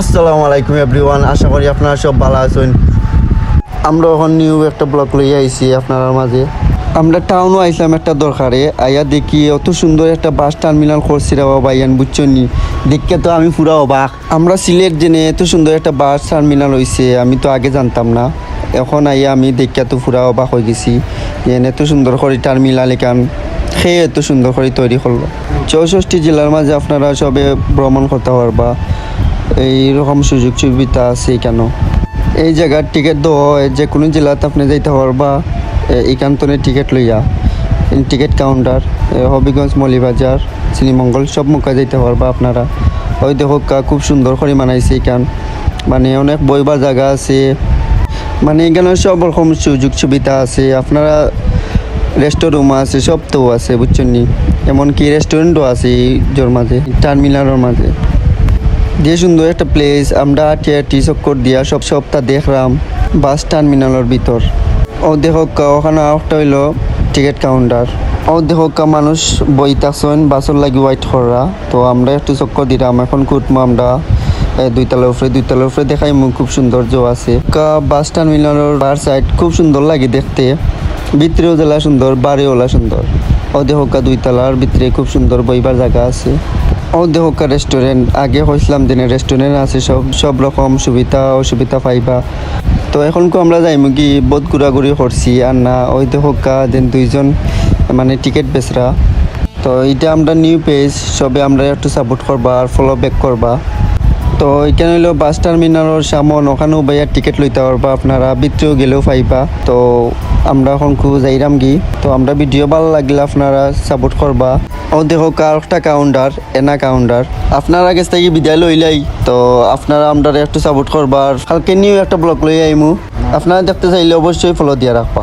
আসসালামু আলাইকুম এভরিওয়ান, আশা করি আপনারা সব ভালো আছেন। আমরা এখন নিউ একটা ব্লক লইয়া আইছি আপনার মাঝে। আমরা টাউনও আইছিলাম একটা দরকারে আইয়া দেখি অত সুন্দর একটা বাস টার্মিনাল করছি রে বাবা ইয়ান, বুঝছেন দেখে তো আমি পুরা অবাক। আমরা সিলেট জেনে এত সুন্দর একটা বাস টার্মিনাল হইছে, আমি তো আগে জানতাম না। এখন আইয়া আমি দেখে তো পুরা অবাক হয়ে গেছি এত সুন্দর করে টার্মিনাল এখান খেয়ে এত সুন্দর করে তৈরি করল। চৌষট্টি জেলার মাঝে আপনারা সবে ভ্রমণ করতে পারবা। এইরকম সুযোগ সুবিধা আছে কেন? এই জায়গার টিকিট দেওয়া যে কোনো জেলাতে আপনি যাইতে পারবা। এখানতনে টিকিট লইয়া। টিকিট কাউন্টার হবিগঞ্জ, মলিবাজার, শ্রীমঙ্গল, সব মুখা যাইতে পারবা আপনারা। ওই কা, খুব সুন্দর করে মানাইছে এখান মানে অনেক বইবার জায়গা আছে। মানে এখানে সব রকম সুযোগ সুবিধা আছে। আপনারা রেস্টুরেন্ট আছে, সব তো আছে, বুঝছেন নি? এমনকি রেস্টুরেন্টও আছে এই জোর মাঝে টার্মিনালের মাঝে। যে সুন্দর একটা প্লেস আমরা টিয়া টি চক্কর দিয়া সব সপ্তাহ দেখলাম বাস টার্মিনালের ভিতর। ও দেখো কা ওখানে একটা হইল টিকিট কাউন্টার ও দেখো কা মানুষ বইতাছেন বাসর লাগি ওয়াইট করা তো আমরা একটু চক্কর দিলাম এখন কুটমো আমরা এ, দুই তলার উপরে দুই তলার উপরে দেখাই খুব সৌন্দর্য আছে। বাস টার্মিনালের বার সাইড খুব সুন্দর লাগে দেখতে। ভিতরেও জেলা সুন্দর বাড়িওলা সুন্দর। ও দেখো কা দুই তলার ভিতরে খুব সুন্দর বইবার জায়গা আছে। ও দেহকা রেস্টুরেন্ট আগে হয়েছিলাম দিনে রেস্টুরেন্ট আছে, সব সব রকম সুবিধা, অসুবিধা পাইবা। তো এখন কো আমরা যাইমু কি, বহুত ঘোরাঘুরি করছি, আর না ওই দেহকা দেন দুইজন মানে টিকিট বেচরা। তো এটা আমরা নিউ পেজ সবে আমরা একটু সাপোর্ট করবা, আর ফলো ব্যাক করবা। তো এখানে হইল বাস টার্মিনালের সামন, ওখানেও বাইয়া টিকিট লইতে পারবা, আপনারা ভিতরেও গেলেও পাইবা। তো আমরা এখন খুব যাইরাম গি। তো আমরা ভিডিও ভালো লাগলে আপনারা সাপোর্ট করবা। ও দেখো কার একটা কাউন্টার এনা কাউন্টার আপনারা কাছ থেকে বিদায় লইলাই। তো আপনারা আমরা একটু সাপোর্ট করবার কালকে নিউ একটা ব্লগ লই আইমু। আপনারা দেখতে চাইলে অবশ্যই ফলো দিয়া রাখবা।